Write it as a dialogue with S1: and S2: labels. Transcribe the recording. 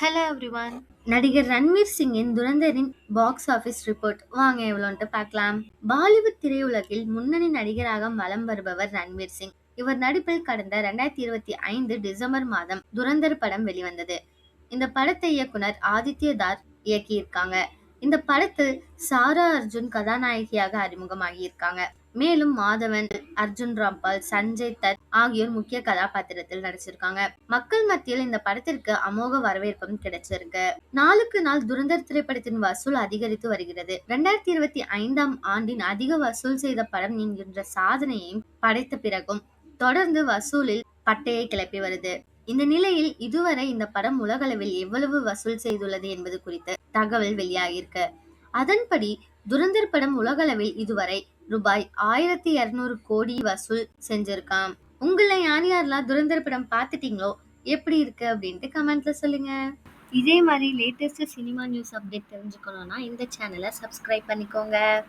S1: Hello everyone நடிகர் ரன்வீர் சிங்கின் துரந்தரின் box office report வாங்க எவ்வளோன்ட்டு பார்க்கலாம். பாலிவுட் திரையுலகில் முன்னணி நடிகராக வலம் வருபவர் ரன்வீர் சிங். இவர் நடிப்பில் கடந்த ரெண்டாயிரத்தி இருபத்தி ஐந்து டிசம்பர் மாதம் துரந்தர் படம் வெளிவந்தது. இந்த படத்தை இயக்குனர் ஆதித்யதார் இயக்கியிருக்காங்க. இந்த படத்தில் சாரா அர்ஜுன் கதாநாயகியாக அறிமுகமாகியிருக்காங்க. மேலும் மாதவன் அர்ஜுன் ராம்பால் சஞ்சய் தத் ஆகியோர் முக்கிய கதாபாத்திரத்தில் நடிச்சிருக்காங்க. மக்கள் மத்தியில் இந்த படத்திற்கு அமோக வரவேற்பும் கிடைச்சிருக்கு. நாளுக்கு நாள் துரந்தர் திரைப்படத்தின் வசூல் அதிகரித்து வருகிறது. இரண்டாயிரத்தி இருபத்தி ஐந்தாம் ஆண்டின் அதிக வசூல் செய்த படம் என்கின்ற சாதனையையும் படைத்த பிறகும் தொடர்ந்து வசூலில் பட்டையை கிளப்பி வருது. இந்த நிலையில் இதுவரை இந்த படம் உலகளவில் எவ்வளவு வசூல் செய்துள்ளது என்பது குறித்து தகவல் வெளியாகியிருக்கு. அதன்படி துரந்தர் படம் உலகளவில் இதுவரை ரூபாய் ஆயிரத்தி இருநூறு கோடி வசூல் செஞ்சிருக்காம். உங்களை யார் யாரெல்லாம் துரந்தர் படம் பார்த்துட்டீங்களோ எப்படி இருக்கு அப்படின்ட்டு கமெண்ட்ல சொல்லுங்க. இதே மாதிரி லேட்டஸ்ட் சினிமா நியூஸ் அப்டேட் தெரிஞ்சுக்கணும்னா இந்த சேனலை சப்ஸ்கிரைப் பண்ணிக்கோங்க.